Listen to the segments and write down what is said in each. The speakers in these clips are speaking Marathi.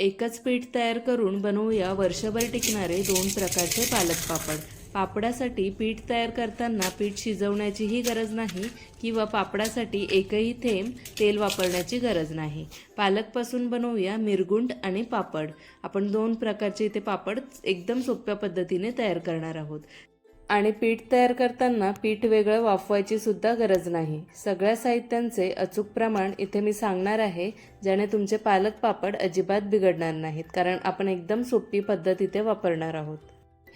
एकच पीठ तयार करून बनवूया वर्षभर टिकणारे दोन प्रकारचे पालक पापड. पापडासाठी पीठ तयार करताना पीठ शिजवण्याचीही गरज नाही किंवा पापडासाठी एकही थेंब तेल वापरण्याची गरज नाही. पालकपासून बनवूया मिरगुंड आणि पापड. आपण दोन प्रकारचे इथे पापड एकदम सोप्या पद्धतीने तयार करणार आहोत. आणि पीठ तयार करताना पीठ वेगळं वाफवायची सुद्धा गरज नाही. सगळ्या साहित्यांचे अचूक प्रमाण इथे मी सांगणार आहे ज्याने तुमचे पालक पापड अजिबात बिघडणार नाहीत कारण आपण एकदम सोपी पद्धत इथे वापरणार आहोत.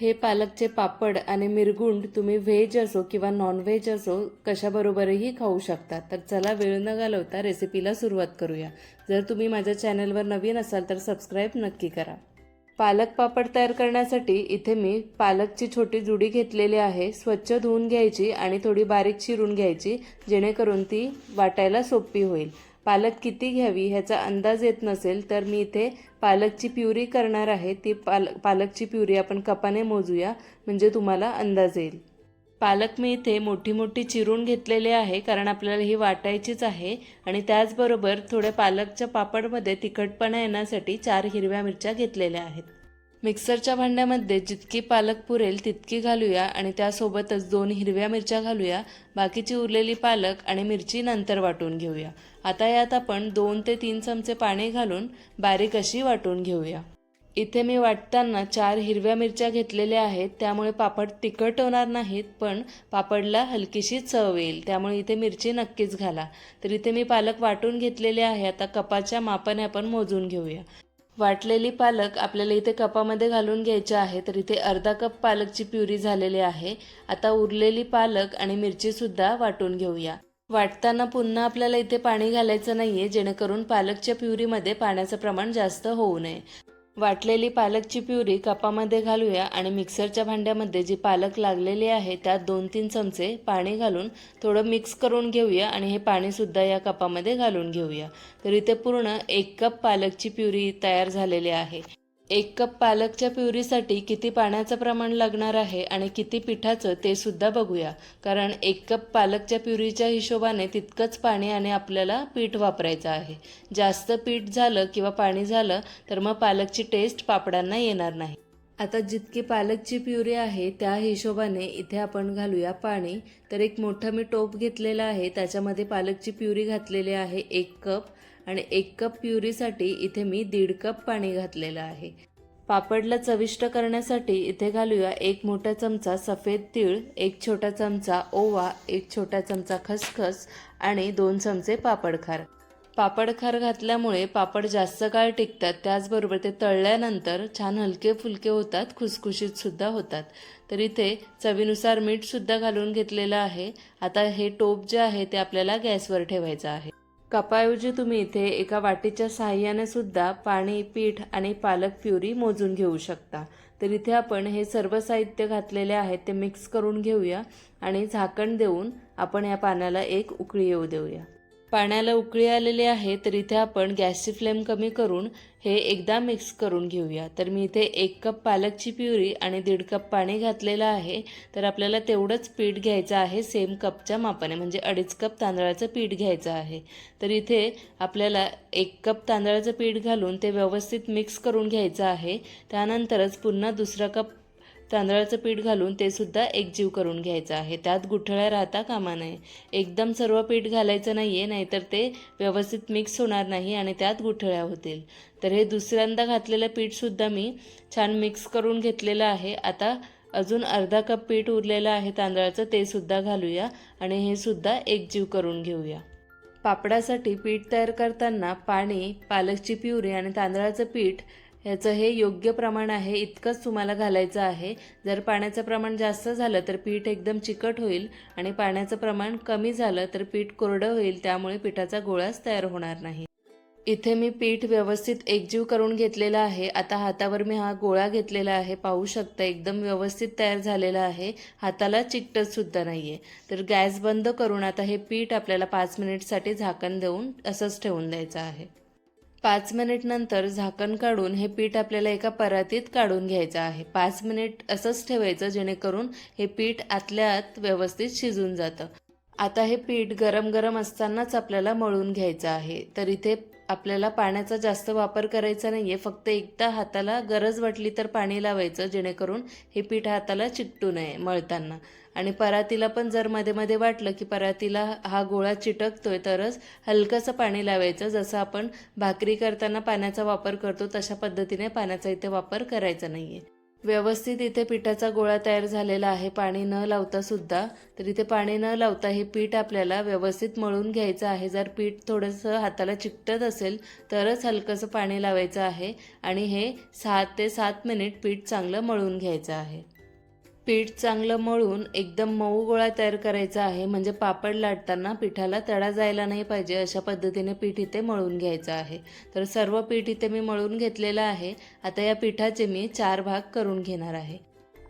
हे पालकचे पापड आणि मिरगुंड तुम्ही व्हेज असो किंवा नॉनव्हेज असो कशाबरोबरही खाऊ शकता. तर चला वेळ न घालवता रेसिपीला सुरुवात करूया. जर तुम्ही माझ्या चॅनलवर नवीन असाल तर सबस्क्राईब नक्की करा. पालक पापड तयार करण्यासाठी इथे मी पालकची छोटी जुडी घेतलेली आहे. स्वच्छ धुवून घ्यायची आणि थोडी बारीक चिरून घ्यायची जेणेकरून ती वाटायला सोपी होईल. पालक किती घ्यावी ह्याचा अंदाज येत नसेल तर मी इथे पालकची प्युरी करणार आहे. ती पाल पालकची प्युरी आपण कपाने मोजूया म्हणजे तुम्हाला अंदाज येईल. पालक मी इथे मोठी मोठी चिरून घेतलेले आहे कारण आपल्याला ही वाटायचीच आहे. आणि त्याचबरोबर थोड्या पालकच्या पापडमध्ये तिखटपणा येण्यासाठी चार हिरव्या मिरच्या घेतलेल्या आहेत. मिक्सरच्या भांड्यामध्ये जितकी पालक पुरेल तितकी घालूया आणि त्यासोबतच दोन हिरव्या मिरच्या घालूया बाकीची उरलेली पालक आणि मिरची नंतर वाटून घेऊया. आता यात आपण दोन ते तीन चमचे पाणी घालून बारीक अशी वाटून घेऊया. इथे मी वाटताना चार हिरव्या मिरच्या घेतलेल्या आहेत त्यामुळे पापड तिखट होणार नाहीत पण पापडला हलकीशी चव येईल त्यामुळे इथे मिरची नक्कीच घाला. तर इथे मी पालक वाटून घेतलेले आहे आता कपाच्या मापाने आपण मोजून घेऊया. वाटलेली पालक आपल्याला इथे कपामध्ये घालून घ्यायची आहे तर इथे अर्धा कप पालकची प्युरी झालेली आहे. आता उरलेली पालक आणि मिरचीसुद्धा वाटून घेऊया. वाटताना पुन्हा आपल्याला इथे पाणी घालायचं नाहीये जेणेकरून पालकच्या प्युरीमध्ये पाण्याचं प्रमाण जास्त होऊ नये. वाटलेली पालकची प्युरी कपामध्ये घालूया आणि मिक्सरच्या भांड्यामध्ये जी पालक लागलेली आहे त्यात दोन तीन चमचे पाणी घालून थोडं मिक्स करून घेऊया आणि हे पाणीसुद्धा या कपामध्ये घालून घेऊया. तर इथे पूर्ण एक कप पालकची प्युरी तयार झालेली आहे. एक कप पालकच्या प्युरीसाठी किती पाण्याचं प्रमाण लागणार आहे आणि किती पिठाचं ते सुद्धा बघूया. कारण एक कप पालकच्या प्युरीच्या हिशोबाने तितकंच पाणी आणि आपल्याला पीठ वापरायचं आहे. जास्त पीठ झालं किंवा पाणी झालं तर मग पालकची टेस्ट पापडांना येणार नाही. आता जितकी पालकची प्युरी आहे त्या हिशोबाने इथे आपण घालूया पाणी. तर एक मोठं मी टोप घेतलेलं आहे त्याच्यामध्ये पालकची प्युरी घातलेली आहे एक कप. आणि एक कप प्युरीसाठी इथे मी दीड कप पाणी घातलेलं आहे. पापडला चविष्ट करण्यासाठी इथे घालूया एक मोठा चमचा सफेद तीळ एक छोटा चमचा ओवा एक छोटा चमचा खसखस आणि दोन चमचे पापडखार. पापडखार घातल्यामुळे पापड जास्त काळ टिकतात त्याचबरोबर ते तळल्यानंतर छान हलके फुलके होतात खुसखुशीत सुद्धा होतात. तर इथे चवीनुसार मीठसुद्धा घालून घेतलेलं आहे. आता हे टोप जे आहे ते आपल्याला गॅसवर ठेवायचं आहे. कपाऐवजी तुम्ही इथे एका वाटीच्या साहाय्याने सुद्धा पाणी पीठ आणि पालक प्युरी मोजून घेऊ शकता. तर इथे आपण हे सर्व साहित्य घातलेले आहेत ते मिक्स करून घेऊया आणि झाकण देऊन आपण या पाण्याला एक उकळी येऊ देऊया. पाण्याला उकळी आलेली आहे तर इथे आपण गॅसची फ्लेम कमी करून हे एकदा मिक्स करून घेऊया. तर मी इथे एक कप पालकची प्युरी आणि दीड कप पाणी घातलेलं आहे. तर आपल्याला तेवढंच पीठ घ्यायचं आहे सेम कपच्या मापाने. म्हणजे अडीच कप तांदळाचं पीठ घ्यायचं आहे. तर इथे आपल्याला एक कप तांदळाचं पीठ घालून ते व्यवस्थित मिक्स करून घ्यायचं आहे. त्यानंतरच पुन्हा दुसरा कप तांदळाचं पीठ घालून ते सुद्धा एकजीव करून घ्यायचं आहे. त्यात गुठळ्या राहता कामा नये. एकदम सर्व पीठ घालायचं नाही आहे नाहीतर ते व्यवस्थित मिक्स होणार नाही आणि त्यात गुठळ्या होतील. तर हे दुसऱ्यांदा घातलेलं पीठसुद्धा मी छान मिक्स करून घेतलेलं आहे. आता अजून अर्धा कप पीठ उरलेलं आहे तांदळाचं ते सुद्धा घालूया आणि हे सुद्धा एकजीव करून घेऊया. पापडासाठी पीठ तयार करताना पाणी पालकची प्युरी आणि तांदळाचं पीठ ह्याचं हे योग्य प्रमाण आहे इतकंच तुम्हाला घालायचं आहे. जर पाण्याचं प्रमाण जास्त झालं तर पीठ एकदम चिकट होईल आणि पाण्याचं प्रमाण कमी झालं तर पीठ कोरडं होईल त्यामुळे पिठाचा गोळाच तयार होणार नाही. इथे मी पीठ व्यवस्थित एकजीव करून घेतलेला आहे. आता हातावर मी हा गोळा घेतलेला आहे. पाहू शकता एकदम व्यवस्थित तयार झालेला आहे. हाताला चिकटतसुद्धा नाही आहे तर गॅस बंद करून आता हे पीठ आपल्याला पाच मिनिटसाठी झाकण देऊन असंच ठेवून द्यायचं आहे. पाच मिनिट नंतर झाकण काढून हे पीठ आपल्याला एका परातीत काढून घ्यायचं आहे. पाच मिनिट असंच ठेवायचं जेणेकरून हे पीठ आतल्या आत व्यवस्थित शिजून जातं. आता हे पीठ गरम गरम असतानाच आपल्याला मळून घ्यायचं आहे. तर इथे आपल्याला पाण्याचा जास्त वापर करायचा नाही आहे फक्त एकदा हाताला गरज वाटली तर पाणी लावायचं जेणेकरून हे पीठ हाताला चिकटू नये मळताना. आणि परातीला पण जर मध्ये मध्ये वाटलं की परातीला हा गोळा चिटकतोय तरच हलकंसं पाणी लावायचं. जसं आपण भाकरी करताना पाण्याचा वापर करतो तशा पद्धतीने पाण्याचा इथे वापर करायचा नाही आहे व्यवस्थित इथे पिठाचा गोळा तयार झालेला आहे. पाणी न लावता सुद्धा तर इथे पाणी न लावता हे पीठ आपल्याला व्यवस्थित मळून घ्यायचं आहे. जर पीठ थोडंसं हाताला चिकटत असेल तरच हलकंसं पाणी लावायचं आहे आणि हे सहा ते सात मिनिट पीठ चांगलं मळून घ्यायचं आहे. पीठ चांगलं मळून एकदम मऊ गोळा तयार करायचा आहे. म्हणजे पापड लाटताना पिठाला तडा जायला नाही पाहिजे अशा पद्धतीने पीठ इथे मळून घ्यायचं आहे. तर सर्व पीठ इथे मी मळून घेतलेलं आहे. आता या पिठाचे मी चार भाग करून घेणार आहे.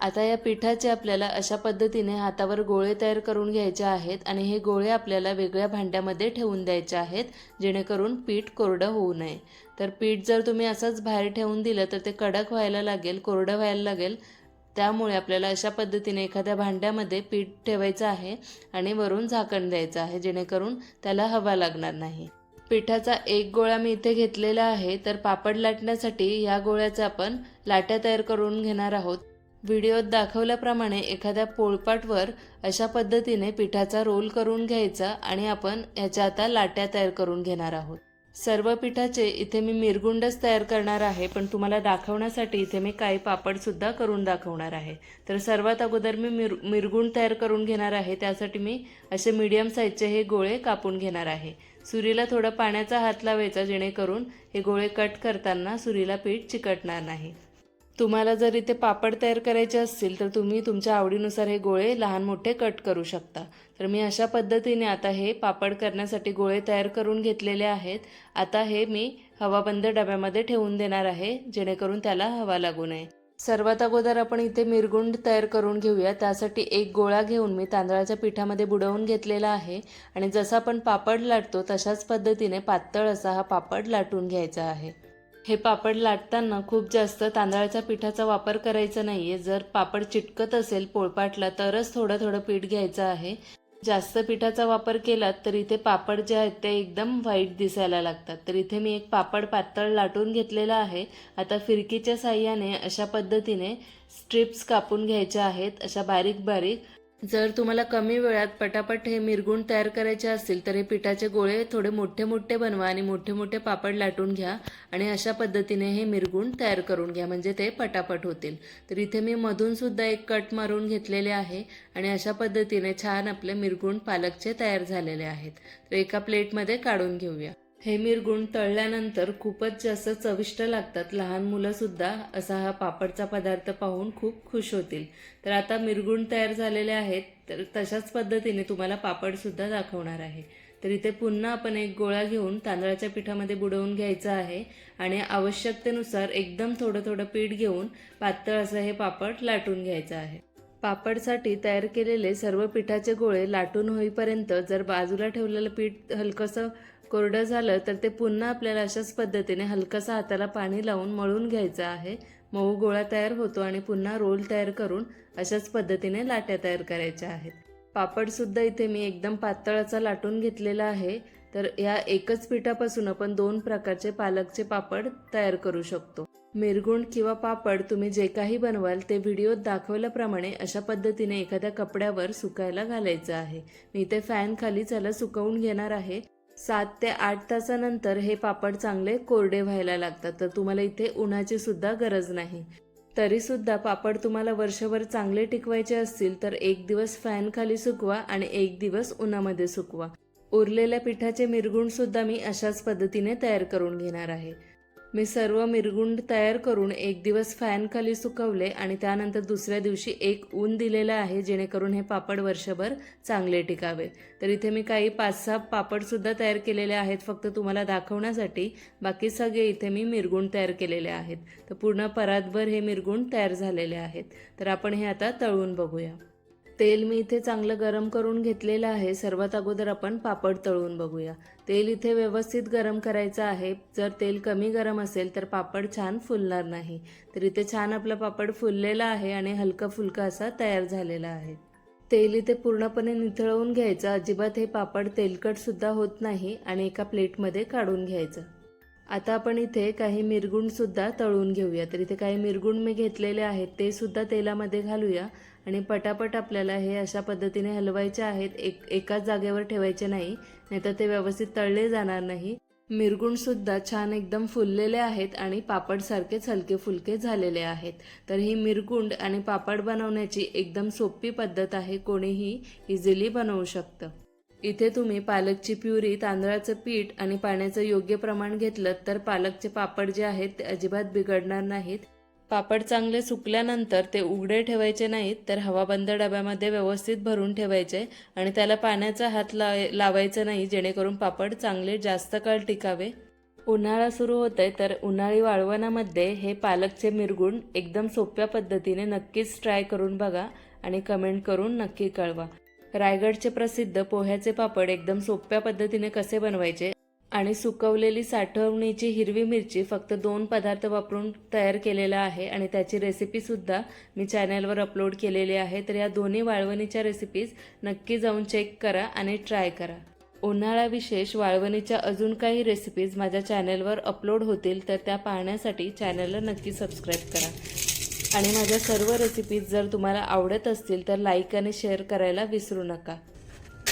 आता या पिठाचे आपल्याला अशा पद्धतीने हातावर गोळे तयार करून घ्यायचे आहेत आणि हे गोळे आपल्याला वेगळ्या भांड्यामध्ये ठेवून द्यायचे आहेत जेणेकरून पीठ कोरडं होऊ नये. तर पीठ जर तुम्ही असंच बाहेर ठेवून दिलं तर ते कडक व्हायला लागेल कोरडं व्हायला लागेल. त्यामुळे आपल्याला अशा पद्धतीने एखाद्या भांड्यामध्ये पीठ ठेवायचं आहे आणि वरून झाकण द्यायचं आहे जेणेकरून त्याला हवा लागणार नाही. पिठाचा एक गोळा मी इथे घेतलेला आहे तर पापड लाटण्यासाठी या गोळ्याचा आपण लाट्या तयार करून घेणार आहोत. व्हिडिओत दाखवल्याप्रमाणे एखाद्या पोळपाटवर अशा पद्धतीने पिठाचा रोल करून घ्यायचा आणि आपण ह्याच्या आता लाट्या तयार करून घेणार आहोत. सर्व पिठाचे इथे मी मिरगुंडच तयार करणार आहे पण तुम्हाला दाखवण्यासाठी इथे मी काही पापडसुद्धा करून दाखवणार आहे. तर सर्वात अगोदर मी मिर मिरगुंड तयार करून घेणार आहे त्यासाठी मी असे मीडियम साईजचे हे गोळे कापून घेणार आहे. सुरीला थोडं पाण्याचा हात लावायचा जेणेकरून हे गोळे कट करताना सुरीला पीठ चिकटणार नाही. तुम्हाला जर इथे पापड तयार करायचे असतील तर तुम्ही तुमच्या आवडीनुसार हे गोळे लहान मोठे कट करू शकता. तर मी अशा पद्धतीने आता हे पापड करण्यासाठी गोळे तयार करून घेतलेले आहेत. आता हे मी हवाबंद डब्यामध्ये ठेवून देणार आहे जेणेकरून त्याला हवा लागू नये. सर्वात अगोदर आपण इथे मिरगुंड तयार करून घेऊया. त्यासाठी एक गोळा घेऊन मी तांदळाच्या पिठामध्ये बुडवून घेतलेला आहे. आणि जसा आपण पापड लाटतो तशाच पद्धतीने पातळ असा हा पापड लाटून घ्यायचा आहे. हे पापड लाटताना खूप जास्त तांदळाच्या पिठाचा वापर करायचा नाही आहे जर पापड चिटकत असेल पोळपाटला तरच थोडं थोडं पीठ घ्यायचं आहे. जास्त पिठाचा वापर केलात तर इथे पापड जे आहेत ते एकदम व्हाईट दिसायला लागतात. तर इथे मी एक पापड पातळ लाटून घेतलेला आहे. आता फिरकीच्या साह्याने अशा पद्धतीने स्ट्रिप्स कापून घ्यायच्या आहेत. अशा बारीक बारीक जर तुम्हाला कमी वेळात पटापट हे मिरगुण तयार करायचे असतील तर हे पिठाचे गोळे थोडे मोठे मोठे बनवा आणि मोठे मोठे पापड लाटून घ्या आणि अशा पद्धतीने हे मिरगुण तयार करून घ्या म्हणजे ते पटापट होतील. तर इथे मी मधूनसुद्धा एक कट मारून घेतलेले आहे आणि अशा पद्धतीने छान आपले मिरगुण पालकचे तयार झालेले आहेत. तर एका प्लेटमध्ये काढून घेऊया. हे मिरगुण तळल्यानंतर खूपच जास्त चविष्ट लागतात. लहान मुलंसुद्धा असा हा पापडचा पदार्थ पाहून खूप खुश होतील. तर आता मिरगुण तयार झालेले आहेत तर तशाच पद्धतीने तुम्हाला पापडसुद्धा दाखवणार आहे. तर इथे पुन्हा आपण एक गोळा घेऊन तांदळाच्या पिठामध्ये बुडवून घ्यायचा आहे आणि आवश्यकतेनुसार एकदम थोडं थोडं पीठ घेऊन पातळ असं हे पापड लाटून घ्यायचं आहे. पापडसाठी तयार केलेले सर्व पिठाचे गोळे लाटून होईपर्यंत जर बाजूला ठेवलेलं पीठ हलकंसं कोरडं झालं तर ते पुन्हा आपल्याला अशाच पद्धतीने हलकंसं हाताला पाणी लावून मळून घ्यायचं आहे. मऊ गोळा तयार होतो आणि पुन्हा रोल तयार करून अशाच पद्धतीने लाट्या तयार करायच्या आहेत. पापडसुद्धा इथे मी एकदम पातळाचा लाटून घेतलेला आहे. तर या एकच पिठापासून आपण दोन प्रकारचे पालकचे पापड तयार करू शकतो. मिरगुंड किंवा पापड तुम्ही जे काही बनवाल ते व्हिडिओत दाखवल्याप्रमाणे अशा पद्धतीने एखाद्या कपड्यावर सुकायला घालायचं आहे. मी इथे फॅन खाली त्याला सुकवून घेणार आहे. सात ते आठ तासानंतर हे पापड चांगले कोरडे व्हायला लागतात. तर तुम्हाला इथे उन्हाची सुद्धा गरज नाही. तरी सुद्धा पापड तुम्हाला वर्षभर चांगले टिकवायचे असतील तर एक दिवस फॅन खाली सुकवा आणि एक दिवस उन्हामध्ये सुकवा. उरलेल्या पिठाचे मिरगुणसुद्धा मी अशाच पद्धतीने तयार करून घेणार आहे. मी सर्व मिरगुंड तयार करून एक दिवस फॅनखाली सुकवले आणि त्यानंतर दुसऱ्या दिवशी एक ऊन दिलेलं आहे जेणेकरून हे पापड वर्षभर चांगले टिकावे. तर इथे मी काही पाच सहा पापडसुद्धा तयार केलेले आहेत फक्त तुम्हाला दाखवण्यासाठी. बाकी सगळे इथे मी मिरगुंड तयार केलेले आहेत. तर पूर्ण परातभर हे मिरगुंड तयार झालेले आहेत. तर आपण हे आता तळून बघूया. तेल मी इथे चांगलं गरम करून घेतलेलं आहे. सर्वात अगोदर आपण पापड तळून बघूया. तेल इथे व्यवस्थित गरम करायचं आहे. जर तेल कमी गरम असेल तर पापड छान फुलणार नाही. तर इथे छान आपला पापड फुललेला आहे आणि हलका फुलका असा तयार झालेला आहे. तेल इथे पूर्णपणे निथळवून घ्यायचं. अजिबात हे पापड तेलकटसुद्धा होत नाही आणि एका प्लेटमध्ये काढून घ्यायचं. आता आपण इथे काही मिरगुणसुद्धा तळून घेऊया. तर इथे काही मिरगुण मी घेतलेले आहेत ते सुद्धा तेलामध्ये घालूया. आणि पटापट आपल्याला हे अशा पद्धतीने हलवायचे आहेत एक एकाच जागेवर ठेवायचे नाही नाहीतर ते व्यवस्थित तळले जाणार नाही. मिरगुंड सुद्धा छान एकदम फुललेले आहेत आणि पापडसारखेच हलके फुलके झालेले आहेत. तर ही मिरगुंड आणि पापड बनवण्याची एकदम सोपी पद्धत आहे कोणीही इझिली बनवू शकतं. इथे तुम्ही पालकची प्युरी तांदळाचं पीठ आणि पाण्याचं योग्य प्रमाण घेतलं तर पालकचे पापड जे आहेत ते अजिबात बिघडणार नाहीत. पापड चांगले सुकल्यानंतर ते उघडे ठेवायचे नाहीत तर हवाबंद डब्यामध्ये व्यवस्थित भरून ठेवायचे आणि त्याला पाण्याचा हात ला लावायचा नाही जेणेकरून पापड चांगले जास्त काळ टिकावे. उन्हाळा सुरू होत आहे तर उन्हाळी वाळवणामध्ये हे पालकचे मिरगुण एकदम सोप्या पद्धतीने नक्कीच ट्राय करून बघा आणि कमेंट करून नक्की कळवा. रायगडचे प्रसिद्ध पोह्याचे पापड एकदम सोप्या पद्धतीने कसे बनवायचे आणि सुकवलेली साठवणीची हिरवी मिरची फक्त दोन पदार्थ वापरून तयार केलेला आहे आणि त्याची रेसिपीसुद्धा मी चॅनलवर अपलोड केलेली आहे. तर या दोन्ही वाळवणीच्या रेसिपीज नक्की जाऊन चेक करा आणि ट्राय करा. उन्हाळा विशेष वाळवणीच्या अजून काही रेसिपीज माझ्या चॅनलवर अपलोड होतील तर त्या पाहण्यासाठी चॅनलला नक्की सबस्क्राईब करा. आणि माझ्या सर्व रेसिपीज जर तुम्हाला आवडत असतील तर लाईक आणि शेअर करायला विसरू नका.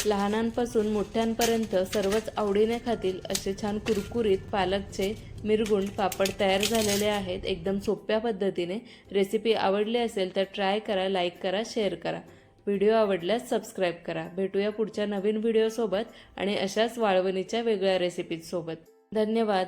लहानांपासून मोठ्यांपर्यंत सर्वच आवडीने खातील असे छान कुरकुरीत पालकचे मिरगुंड पापड तयार झालेले आहेत. एकदम सोप्या पद्धतीने. रेसिपी आवडली असेल तर ट्राय करा लाईक करा शेअर करा. व्हिडिओ आवडल्यास सबस्क्राईब करा. भेटूया पुढच्या नवीन व्हिडिओसोबत आणि अशाच वाळवणीच्या वेगळ्या रेसिपीजसोबत. धन्यवाद.